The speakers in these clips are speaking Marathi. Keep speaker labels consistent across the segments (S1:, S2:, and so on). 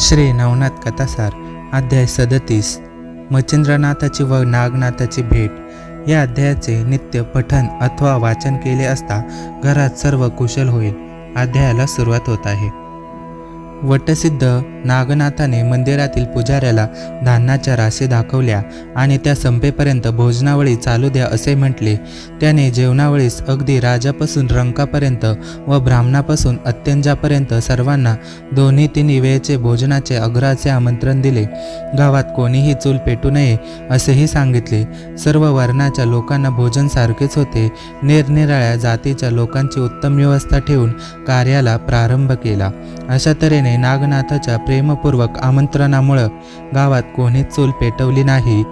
S1: श्री नवनाथ कथासार अध्याय सदतीस. मच्छिंद्रनाथाची व नागनाथाची भेट. या अध्यायाचे नित्य पठन अथवा वाचन केले असता घरात सर्व कुशल होईल. अध्यायाला सुरुवात होत आहे. वटसिद्ध नागनाथाने मंदिरातील पुजाऱ्याला धान्याच्या राशी दाखवल्या आणि त्या संपेपर्यंत भोजनावळी चालू द्या असे म्हटले. त्याने जेवणावळीस अगदी राजापासून रंकापर्यंत व ब्राह्मणापासून अत्यंजापर्यंत सर्वांना दोन्ही तिन्ही वेळेचे भोजनाचे अग्राचे आमंत्रण दिले. गावात कोणीही चूल पेटू नये असेही सांगितले. सर्व वर्णाच्या लोकांना भोजन सारखेच होते. निरनिराळ्या जातीच्या लोकांची उत्तम व्यवस्था ठेवून कार्याला प्रारंभ केला. अशा तऱ्हेने नागनाथाच्या प्रेमपूर्वक आमंत्रणामुळं गावात कोणीच चूल पेटवली नाही.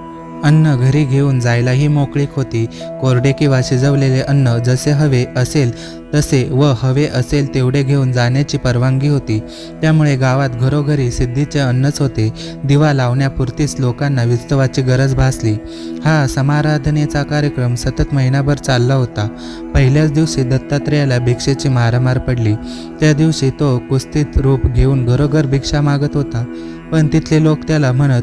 S1: अन्न घरी घेऊन जायलाही मोकळीक होती. कोरडे किंवा शिजवलेले अन्न जसे हवे असेल तसे व हवे असेल तेवढे घेऊन जाण्याची परवानगी होती. त्यामुळे गावात घरोघरी सिद्धीचे अन्नच होते. दिवा लावण्यापुरतीच लोकांना विस्तवाची गरज भासली. हा समाराधनेचा कार्यक्रम सतत महिनाभर चालला होता. पहिल्याच दिवशी दत्तात्रेयाला भिक्षेची मारामार पडली. त्या दिवशी तो कुस्तीत रूप घेऊन घरोघर भिक्षा मागत होता. पण तिथले लोक त्याला म्हणत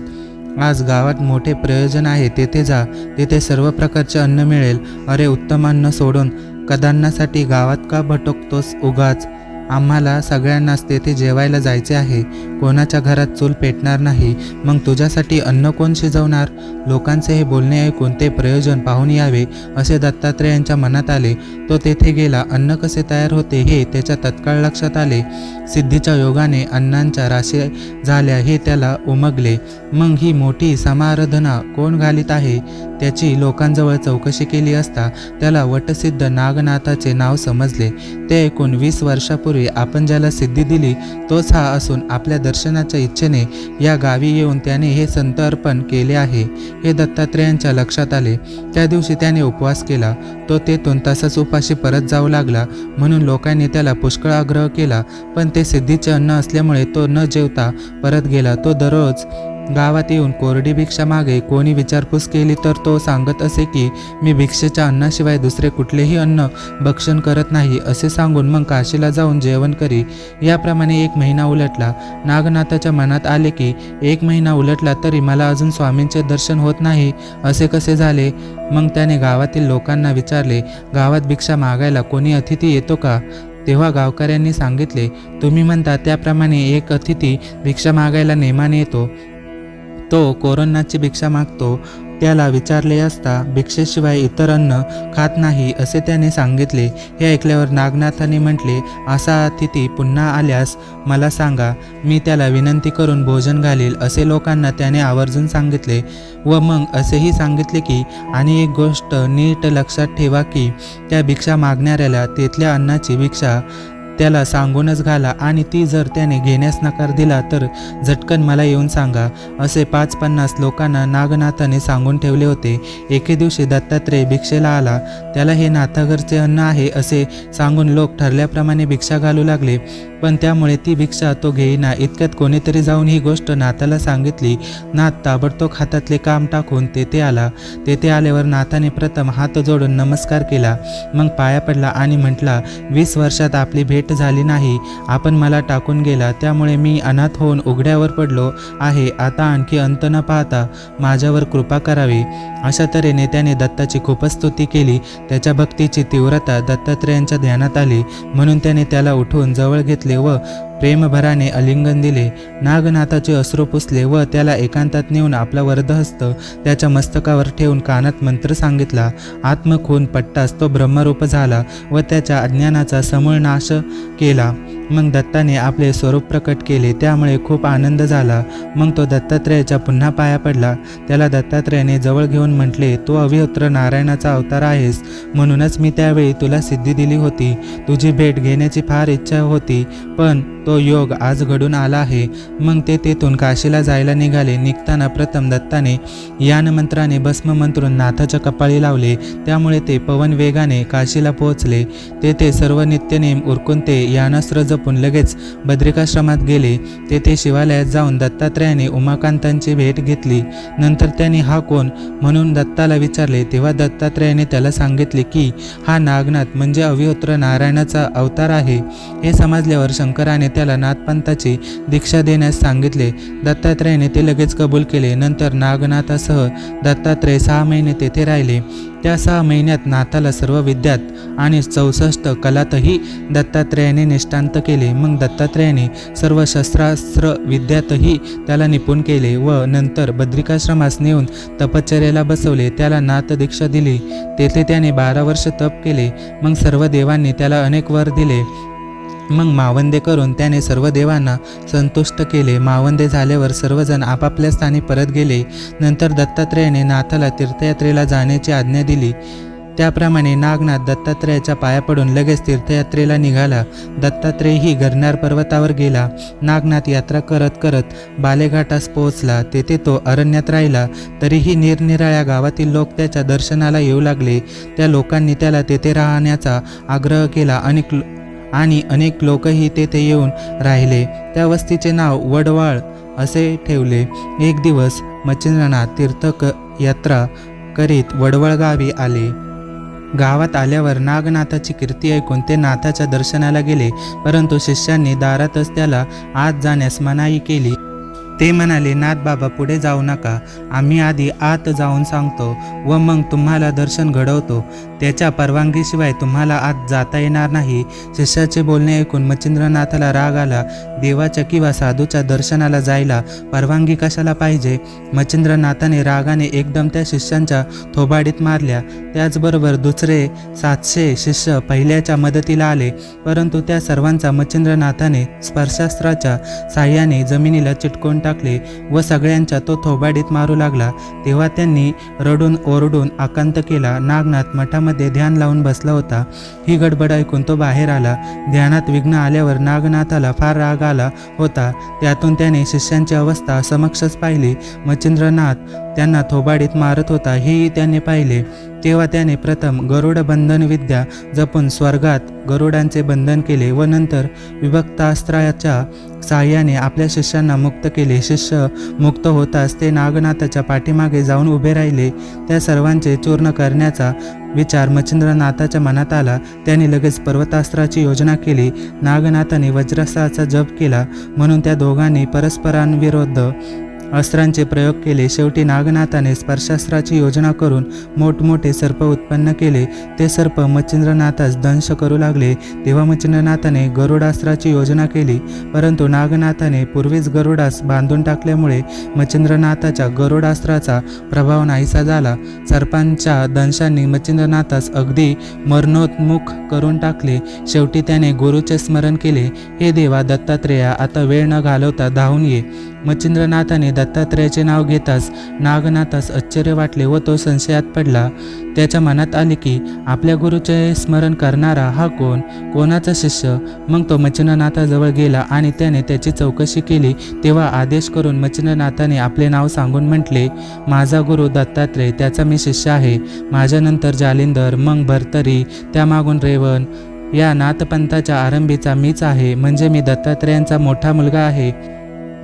S1: आज गावात मोठे प्रयोजन आहे तेथे जा तेथे सर्व प्रकारचे अन्न मिळेल. अरे उत्तम अन्न सोडून कदान्नासाठी गावात का भटकतोस उगाच? आम्हाला सगळ्यांनाच तेथे जेवायला जायचे आहे. कोणाच्या घरात चूल पेटणार नाही. मग तुझ्यासाठी अन्न कोण शिजवणार? लोकांचे हे बोलणे ऐकून ते प्रयोजन पाहून यावे असे दत्तात्रेयांच्या मनात आले. तो तेथे गेला. अन्न कसे तयार होते हे त्याच्या तत्काळ लक्षात आले. सिद्धीच्या योगाने अन्नांच्या राशी झाल्या हे त्याला उमगले. मग ही मोठी समाराधना कोण घालीत आहे? त्याची लोकांजवळ चौकशी केली असता त्याला वटसिद्ध नागनाथाचे नाव समजले. ते ऐकून वीस वर्षापूर्वी आपण ज्याला सिद्धी दिली तोच हा असून आपल्या दर्शनाच्या इच्छेने या गावी येऊन त्याने हे संत अर्पण केले आहे हे दत्तात्रेयांच्या लक्षात आले. त्या दिवशी त्याने उपवास केला. तो तेथून तसाच उपाशी परत जाऊ लागला. म्हणून लोकांनी त्याला पुष्कळ आग्रह केला पण ते सिद्धीचे अन्न असल्यामुळे तो न जेवता परत गेला. तो दररोज गावात येऊन कोरडी भिक्षा मागे कोणी विचारपूस केली तर तो सांगत असे की मी भिक्षेच्या अन्नाशिवाय दुसरे कुठलेही अन्न भक्षण करत नाही असे सांगून मग काशीला जाऊन जेवण करी. याप्रमाणे एक महिना उलटला. नागनाथाच्या मनात आले की एक महिना उलटला तरी मला अजून स्वामींचे दर्शन होत नाही असे कसे झाले? मग त्याने गावातील लोकांना विचारले गावात भिक्षा मागायला कोणी अतिथी येतो का? तेव्हा गावकऱ्यांनी सांगितले तुम्ही म्हणता त्याप्रमाणे एक अतिथी भिक्षा मागायला नेमाने येतो. तो कोरोनाची भिक्षा मागतो त्याला विचारले असता भिक्षेशिवाय इतर अन्न खात नाही असे त्याने सांगितले. हे ऐकल्यावर नागनाथाने म्हटले असा अतिथी पुन्हा आल्यास मला सांगा मी त्याला विनंती करून भोजन घालील असे लोकांना त्याने आवर्जून सांगितले. व मग असेही सांगितले की आणि एक गोष्ट नीट लक्षात ठेवा की त्या भिक्षा मागणाऱ्याला तेथल्या अन्नाची भिक्षा त्याला सांगूनच घाला आणि ती जर त्याने घेण्यास नकार दिला तर झटकन मला येऊन सांगा असे पाच पन्नास लोकांना नागनाथाने सांगून ठेवले होते. एके दिवशी दत्तात्रेय भिक्षेला आला. त्याला हे नाथाघरचे अन्न आहे असे सांगून लोक ठरल्याप्रमाणे भिक्षा घालू लागले. पण त्यामुळे ती भिक्षा तो घेईना. इतक्यात कोणीतरी जाऊन ही गोष्ट नाथाला सांगितली. नाथ ताबडतोब हातातले काम टाकून तेथे आला. तेथे आल्यावर नाथाने प्रथम हात जोडून नमस्कार केला. मग पाया पडला आणि म्हटला वीस वर्षात आपली भेट झाली नाही. आपण मला टाकून गेला. त्यामुळे मी अनाथ होऊन उघड्यावर पडलो आहे. आता आणखी अंत न पाहता माझ्यावर कृपा करावी. अशा तऱ्हेने त्याने दत्ताची खूपच स्तुती केली. त्याच्या भक्तीची तीव्रता दत्तात्रेयांच्या ध्यानात आली. म्हणून त्याने त्याला उठवून जवळ घेतले. व प्रेमभराने अलिंगन दिले. नागनाथाचे अश्रू पुसले व त्याला एकांतात नेऊन आपला वरदहस्त त्याच्या मस्तकावर ठेवून कानात मंत्र सांगितला. आत्मखून पट्टास तो ब्रह्मरूप झाला व त्याच्या अज्ञानाचा समूळ नाश केला. मग दत्ताने आपले स्वरूप प्रकट केले. त्यामुळे खूप आनंद झाला. मग तो दत्तात्रेयाच्या पुन्हा पाया पडला. त्याला दत्तात्रेयाने जवळ घेऊन म्हटले तू अविहोत्र नारायणाचा अवतार आहेस. म्हणूनच मी त्यावेळी तुला सिद्धी दिली होती. तुझी भेट घेण्याची फार इच्छा होती. पण तो योग आज घडून आला आहे. मग ते तेथून काशीला जायला निघाले. निघताना प्रथम दत्ताने यानमंत्राने भस्म मंत्रून नाथाच्या कपाळी लावले. त्यामुळे ते पवन वेगाने काशीला पोहोचले. तेथे सर्व नित्यनेम उरकून ते यानास्त्र जपून लगेच बद्रिकाश्रमात गेले. तेथे शिवालयात जाऊन दत्तात्रयाने उमाकांतांची भेट घेतली. नंतर त्यांनी हा कोण? म्हणून दत्ताला विचारले. तेव्हा दत्तात्रयाने त्याला सांगितले की हा नागनाथ म्हणजे अविहोत्र नारायणाचा अवतार आहे. हे समजल्यावर शंकराने त्याला नाथपंथाची दीक्षा देण्यास सांगितले. दत्तात्रेयाने ते लगेच कबूल केले. नंतर नागनाथासह दत्तात्रेय सहा महिने तेथे राहिले. त्या सहा महिन्यात नाथाला सर्व विद्यात आणि चौसष्ट कलातही दत्तात्रेयाने निष्ठांत केले. मग दत्तात्रेयाने सर्व शस्त्रास्त्र विद्यातही त्याला निपुण केले व नंतर बद्रिकाश्रमास नेऊन तपश्चर्याला बसवले. त्याला नाथ दीक्षा दिली. तेथे त्याने बारा वर्ष तप केले. मग सर्व देवांनी त्याला अनेक वर दिले. मग मावंदे करून त्याने सर्व देवांना संतुष्ट केले. मावंदे झाल्यावर सर्वजण आपापल्या स्थानी परत गेले. नंतर दत्तात्रेयाने नाथाला तीर्थयात्रेला जाण्याची आज्ञा दिली. त्याप्रमाणे नागनाथ दत्तात्रेयाच्या पाया पडून लगेच तीर्थयात्रेला निघाला. दत्तात्रेयही गरनार पर्वतावर गेला. नागनाथ यात्रा करत करत बालेघाटास पोहोचला. तेथे तो अरण्यात राहिला. तरीही निरनिराळ्या गावातील लोक त्याच्या दर्शनाला येऊ लागले. त्या लोकांनी त्याला तेथे राहण्याचा आग्रह केला. अनेक आणि अनेक लोकही तेथे येऊन राहिले. त्या वस्तीचे नाव वडवाळ असे ठेवले. एक दिवस मच्छिंद्रनाथ तीर्थक यात्रा करीत वडवळ गावी आले. गावात आल्यावर नागनाथाची कीर्ती ऐकून ते नाथाच्या दर्शनाला गेले. परंतु शिष्यांनी दारातच त्याला आत जाण्यास मनाई केली. ते म्हणाले नाथ बाबा पुढे जाऊ नका. आम्ही आधी आत जाऊन सांगतो व मग तुम्हाला दर्शन घडवतो. त्याच्या परवानगीशिवाय तुम्हाला आत जाता येणार नाही. शिष्याचे बोलणे ऐकून मच्छिंद्रनाथाला राग आला. देवाच्या किंवा साधूच्या दर्शनाला जायला परवानगी कशाला पाहिजे? मच्छिंद्रनाथाने रागाने एकदम त्या शिष्यांच्या थोबाडीत मारल्या. त्याचबरोबर दुसरे सातशे शिष्य पहिल्याच्या मदतीला आले. परंतु त्या सर्वांचा मच्छिंद्रनाथाने स्पर्शास्त्राच्या साह्याने जमिनीला चिटकवून टाकले व सगळ्यांच्या तो थोबाडीत मारू लागला. तेव्हा त्यांनी रडून ओरडून आकांत केला. नागनाथ ध्यानामध्ये ध्यान लावून बसला होता. ही गडबड ऐकून तो बाहेर आला. ध्यानात विघ्न आल्यावर नागनाथाला फार राग आला होता. त्यातून त्याने शिष्यांची अवस्था समक्षच पाहिली. मच्छिंद्रनाथ त्यांना थोबाडीत मारत होता हेही त्याने पाहिले. तेव्हा त्याने प्रथम गरुड बंधन विद्या जपून स्वर्गात गरुडांचे बंधन केले व नंतर विभक्तास्त्राच्या साह्याने आपल्या शिष्यांना मुक्त केले. शिष्य मुक्त होताच ते नागनाथाच्या पाठीमागे जाऊन उभे राहिले. त्या सर्वांचे चूर्ण करण्याचा विचार मच्छिंद्रनाथाच्या मनात आला. त्याने लगेच पर्वतास्त्राची योजना केली. नागनाथाने वज्रास्त्राचा जप केला. म्हणून त्या दोघांनी परस्परांविरुद्ध अस्त्रांचे प्रयोग केले. शेवटी नागनाथाने स्पर्शास्त्राची योजना करून मोठमोठे सर्प उत्पन्न केले. ते सर्प मच्छिंद्रनाथास दंश करू लागले. तेव्हा मच्छिंद्रनाथाने गरुडास्त्राची योजना केली. परंतु नागनाथाने पूर्वीच गरुडास बांधून टाकल्यामुळे मच्छिंद्रनाथाच्या गरुडास्त्राचा प्रभाव नाहीसा झाला. सर्पांच्या दंशांनी मच्छिंद्रनाथास अगदी मरणोन्मुख करून टाकले. शेवटी त्याने गुरुचे स्मरण केले. हे देवा दत्तात्रेया आता वेळ न घालवता धावून ये. मच्छिंद्रनाथाने दत्तात्रेयाचे नाव घेताच नागनाथास आश्चर्य वाटले व तो संशयात पडला. त्याच्या मनात आले की आपल्या गुरुचे स्मरण करणारा हा कोण? कोणाचा शिष्य? मग तो मच्छिंद्रनाथाजवळ गेला आणि त्याने त्याची चौकशी केली. तेव्हा आदेश करून मच्छिंद्रनाथाने आपले नाव सांगून म्हटले माझा गुरु दत्तात्रेय त्याचा मी शिष्य आहे. माझ्यानंतर जालिंदर मग भरतरी त्यामागून रेवण या नाथपंथाच्या आरंभीचा मीच आहे. म्हणजे मी दत्तात्रेयांचा मोठा मुलगा आहे.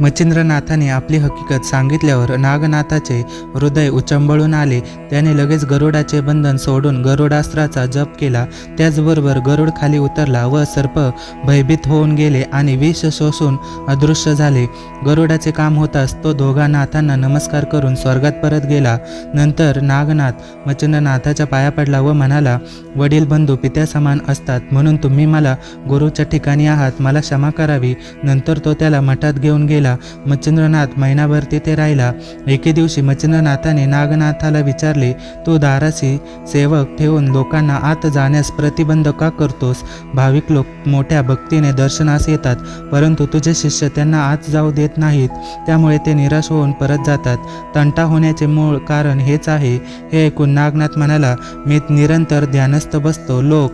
S1: मच्छिंद्रनाथाने आपली हकीकत सांगितल्यावर नागनाथाचे हृदय उचंबळून आले. त्याने लगेच गरुडाचे बंधन सोडून गरुडास्त्राचा जप केला. त्याचबरोबर गरुड खाली उतरला व सर्प भयभीत होऊन गेले आणि विष शोषून अदृश्य झाले. गरुडाचे काम होताच तो दोघा नाथांना नमस्कार करून स्वर्गात परत गेला. नंतर नागनाथ मच्छिंद्रनाथाच्या पाया पडला व म्हणाला वडील बंधू पित्या समान असतात म्हणून तुम्ही मला गुरुच्या ठिकाणी आहात मला क्षमा करावी नंतर तो त्याला मठात घेऊन गेला. मच्छिंद्रनाथ महिनाभर तिथे राहिला. एके दिवशी मच्छिंद्रनाथाने नागनाथाला विचारले तू दाराशी सेवक ठेवून लोकांना आत जाण्यास प्रतिबंध का करतोस? भाविक लोक मोठ्या भक्तीने दर्शनास येतात परंतु तुझे शिष्य त्यांना आत जाऊ देत नाहीत. त्यामुळे ते निराश होऊन परत जातात. तंटा होण्याचे मूळ कारण हेच आहे. हे ऐकून नागनाथ म्हणाला मी निरंतर ध्यानस्थ बसतो. लोक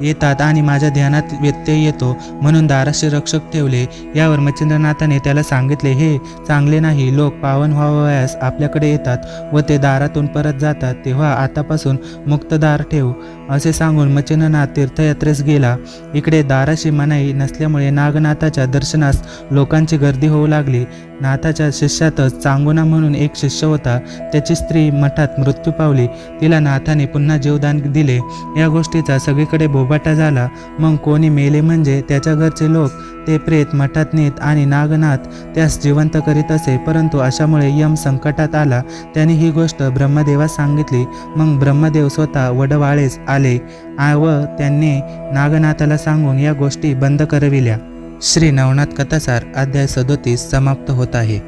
S1: येतात आणि माझ्या ध्यानात व्यत्यय येतो. म्हणून दाराशी रक्षक ठेवले. यावर मच्छिंद्रनाथाने त्याला सांगितले हे चांगले नाही. लोक पावन व्हावयास आपल्याकडे येतात व ते दारातून परत जातात. तेव्हा आतापासून मुक्त दार ठेव असे सांगून मच्छिंद्रनाथ तीर्थयात्रेस गेला. इकडे दाराशी मनाई नसल्यामुळे नागनाथाच्या दर्शनास लोकांची गर्दी होऊ लागली. नाथाच्या शिष्यातच चांगुना म्हणून एक शिष्य होता. त्याची स्त्री मठात मृत्यू पावली. तिला नाथाने पुन्हा जीवदान दिले. या गोष्टीचा सगळीकडे बोबाटा झाला. मग कोणी मेले म्हणजे त्याच्या घरचे लोक ते प्रेत मठात नेत आणि नागनाथ त्यास जिवंत करीत असे. परंतु अशामुळे यम संकटात आला. त्याने ही गोष्ट ब्रह्मदेवास सांगितली. मग ब्रह्मदेव स्वतः वडवाळेस आले. व त्यांनी नागनाथाला सांगून या गोष्टी बंद करविल्या. श्री नवनाथ कथासार अध्याय सदोतीस समाप्त होत आहे.